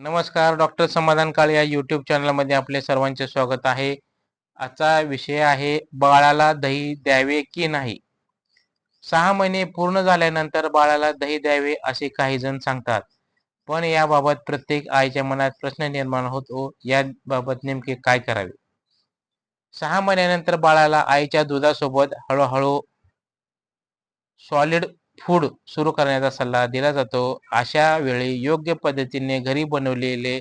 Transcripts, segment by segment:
नमस्कार डॉक्टर समाधान काळे या यूट्यूब चॅनलमध्ये आपले सर्वांचे स्वागत आहे. आजचा विषय आहे बाळाला दही द्यावे की नाही? सहा महिने पूर्ण झाल्यानंतर बाळाला दही द्यावे असे काही जण सांगतात. पण याबाबत प्रत्येक आईच्या मनात प्रश्न निर्माण होतो. याबाबत नेमके काय करावे? सहा महिन्यानंतर बाळाला आईच्या दुधासोबत हळूहळू सॉलिड फूड सुरू करण्याचा सल्ला दिला जातो. अशा वेळी योग्य पद्धतीने घरी बनवलेले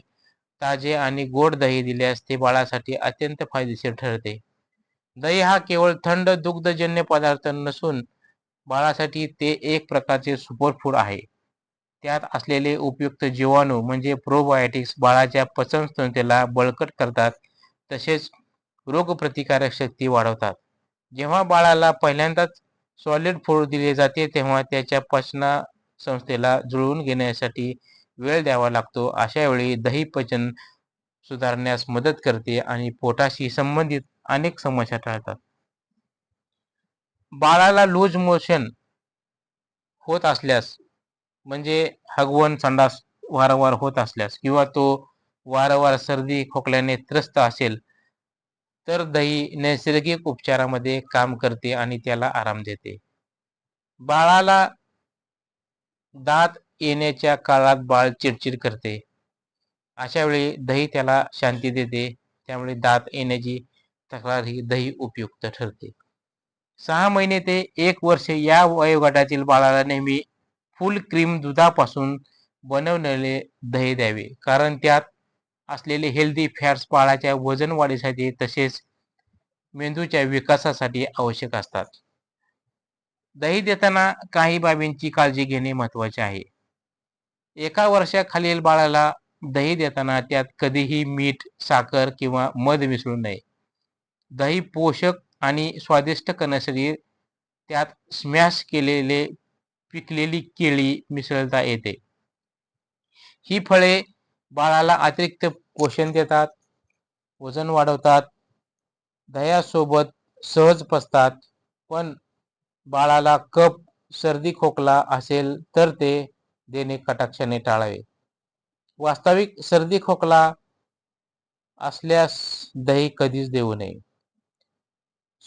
ताजे आणि गोड दही दिल्यास ते बाळासाठी अत्यंत फायदेशीर ठरते. दही हा केवळ थंड दुग्धजन्य पदार्थ नसून बाळासाठी ते एक प्रकारचे सुपरफूड आहे. त्यात असलेले उपयुक्त जीवाणू म्हणजे प्रोबायोटिक्स बाळाच्या पचनसंस्थेला बळकट करतात तसेच रोगप्रतिकारक शक्ती वाढवतात. जेव्हा बाळाला पहिल्यांदाच सॉलिड फूड दिले जाते तेव्हा त्याच्या पचना संस्थेला जुळवून घेण्यासाठी वेळ द्यावा लागतो. अशा वेळी दही पचन सुधारण्यास मदत करते आणि पोटाशी संबंधित अनेक समस्या टाळतात. बाळाला लूज मोशन होत असल्यास म्हणजे हगवण संडास वारंवार होत असल्यास किंवा तो वारंवार सर्दी खोकल्याने त्रस्त असेल तर दही नैसर्गिक उपचारामध्ये काम करते आणि त्याला आराम देते. बाळाला दात येण्याच्या काळात बाळ चिडचिड करते. अशा वेळी दही त्याला शांती देते. त्यामुळे दात येण्याची तक्रार ही दही उपयुक्त ठरते. सहा महिने ते एक वर्ष या वयोगटातील बाळाला नेहमी फुल क्रीम दुधापासून बनवलेले दही द्यावे. कारण त्यात असलेले हेल्दी फॅट्स बाळाच्या वजन वाढीसाठी तसेच मेंदूच्या विकासासाठी आवश्यक असतात. दही देताना काही बाबींची काळजी घेणे महत्त्वाचे आहे. एका वर्षाखालील बाळाला दही देताना त्यात कधीही मीठ साखर किंवा मध मिसळू नये. दही पोषक आणि स्वादिष्ट करण्यासाठी त्यात स्मॅश केलेले पिकलेली केळी मिसळता येते. ही फळे बाळाला अतिरिक्त पोषण देतात वजन वाढवतात दह्यासोबत सहज पसतात पण बाळाला कप सर्दी खोकला असेल तर ते देणे कटाक्षाने टाळावे. वास्तविक सर्दी खोकला असल्यास दही कधीच देऊ नये.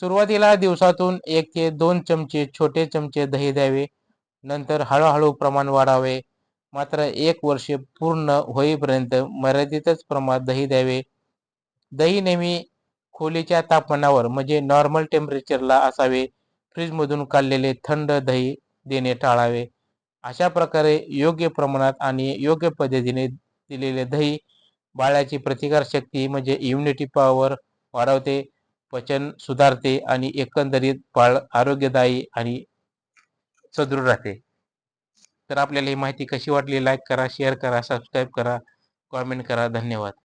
सुरुवातीला दिवसातून एक ते दोन चमचे छोटे चमचे दही द्यावे नंतर हळूहळू प्रमाण वाढावे मात्र एक वर्ष पूर्ण होईपर्यंत मर्यादितच प्रमाणात दही द्यावे. दही नेहमी खोलीच्या तापमानावर म्हणजे नॉर्मल टेम्परेचरला असावे. फ्रीजमधून काढलेले थंड दही देणे टाळावे. अशा प्रकारे योग्य प्रमाणात आणि योग्य पद्धतीने दिलेले दही बाळाची प्रतिकारशक्ती म्हणजे इम्युनिटी पॉवर वाढवते पचन सुधारते आणि एकंदरीत बाळ आरोग्यदायी आणि सदृढ राहते. तर आपल्याला ही माहिती कशी वाटली? लाईक करा शेअर करा सबस्क्राईब करा कॉमेंट करा. धन्यवाद.